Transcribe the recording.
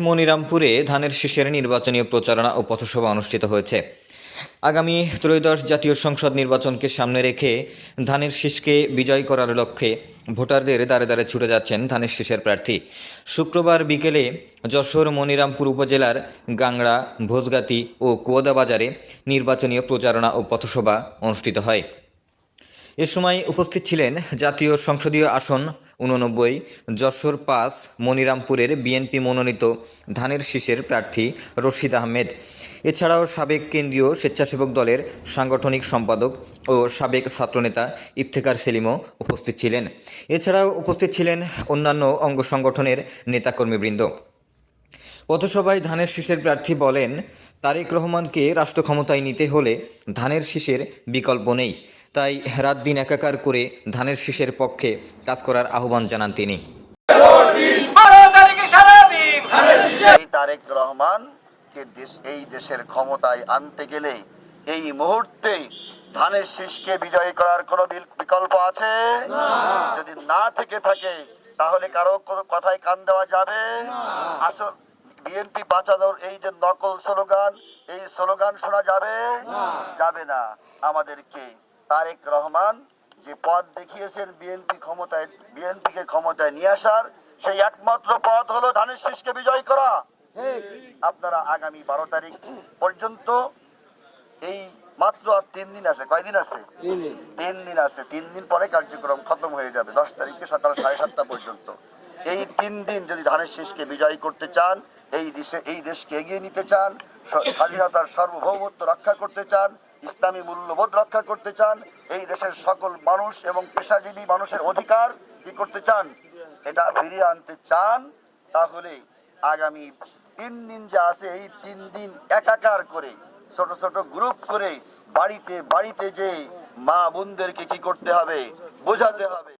মনিরামপুরে ধানের শীষের নির্বাচনী প্রচারণা ও পথসভা অনুষ্ঠিত হয়েছে। আগামী ত্রয়োদশ জাতীয় সংসদ নির্বাচনকে সামনে রেখে ধানের শীষকে বিজয় করার লক্ষ্যে ভোটারদের দ্বারে দ্বারে ছুটে যাচ্ছেন ধানের শীষের প্রার্থী। শুক্রবার বিকেলে যশোর, মনিরামপুর উপজেলার গাংড়া, ভোজগাতি ও কুয়াদা বাজারে নির্বাচনী প্রচারণা ও পথসভা অনুষ্ঠিত হয়। এ সময় উপস্থিত ছিলেন জাতীয় সংসদীয় আসন উননব্বই যশোর পাঁচ, মনিরামপুরের বিএনপি মনোনীত ধানের শীষের প্রার্থী রশিদ আহমেদ। এছাড়াও সাবেক কেন্দ্রীয় স্বেচ্ছাসেবক দলের সাংগঠনিক সম্পাদক ও সাবেক ছাত্রনেতা ইফতেকার সেলিমও উপস্থিত ছিলেন। এছাড়াও উপস্থিত ছিলেন অন্যান্য অঙ্গ সংগঠনের নেতাকর্মীবৃন্দ। পথসভায় ধানের শীষের প্রার্থী বলেন, তারেক রহমানকে রাষ্ট্র ক্ষমতায় নিতে হলে ধানের শীষের বিকল্প নেই। তাই রাত দিন একাকার করে ধানের শীষের পক্ষে কাজ করার আহ্বান জানান তিনি। তারেক রহমানকে এই দেশের ক্ষমতায় আনতে গেলে এই মুহূর্তে ধানের শীষকে বিজয়ী করার কোন বিকল্প আছে? যদি না থেকে থাকে, তাহলে কারও কোনো কথায় কান দেওয়া যাবে? আসল বিএনপি বাঁচানোর এই যে নকল স্লোগান, এই স্লোগান শোনা যাবে? যাবে না। আমাদেরকে তারেক রহমান যে পথ দেখিয়েছেন বিএনপি ক্ষমতায় বিএনপিকে ক্ষমতায় নিয়ে আসার সেই একমাত্র পথ হলো ধানের শীষকে বিজয় করা। আপনারা আগামী বারো তারিখ পর্যন্ত এই মাত্র আর তিন দিন আছে। কয়দিন আছে? তিন দিন আছে। তিন দিন পরে কার্যক্রম খতম হয়ে যাবে দশ তারিখে সকাল সাড়ে সাতটা পর্যন্ত। এই তিন দিন যদি ধানের শীষকে বিজয় করতে চান এই দেশে, এই দেশকে এগিয়ে নিতে চান স্বাধীনতার সার্বভৌমত্ব রক্ষা করতে চান, ইসলামী মূল্যবোধ রক্ষা করতে চান, এই দেশের সকল মানুষ এবং পেশাজীবী মানুষের অধিকার কি করতে চান, এটা ফিরিয়ে আনতে চান, তাহলে আগামী তিন দিন যে আছে, এই তিন দিন একাকার করে, ছোট ছোট গ্রুপ করে, বাড়িতে বাড়িতে যে মা বোনদেরকে কি করতে হবে, বোঝাতে হবে।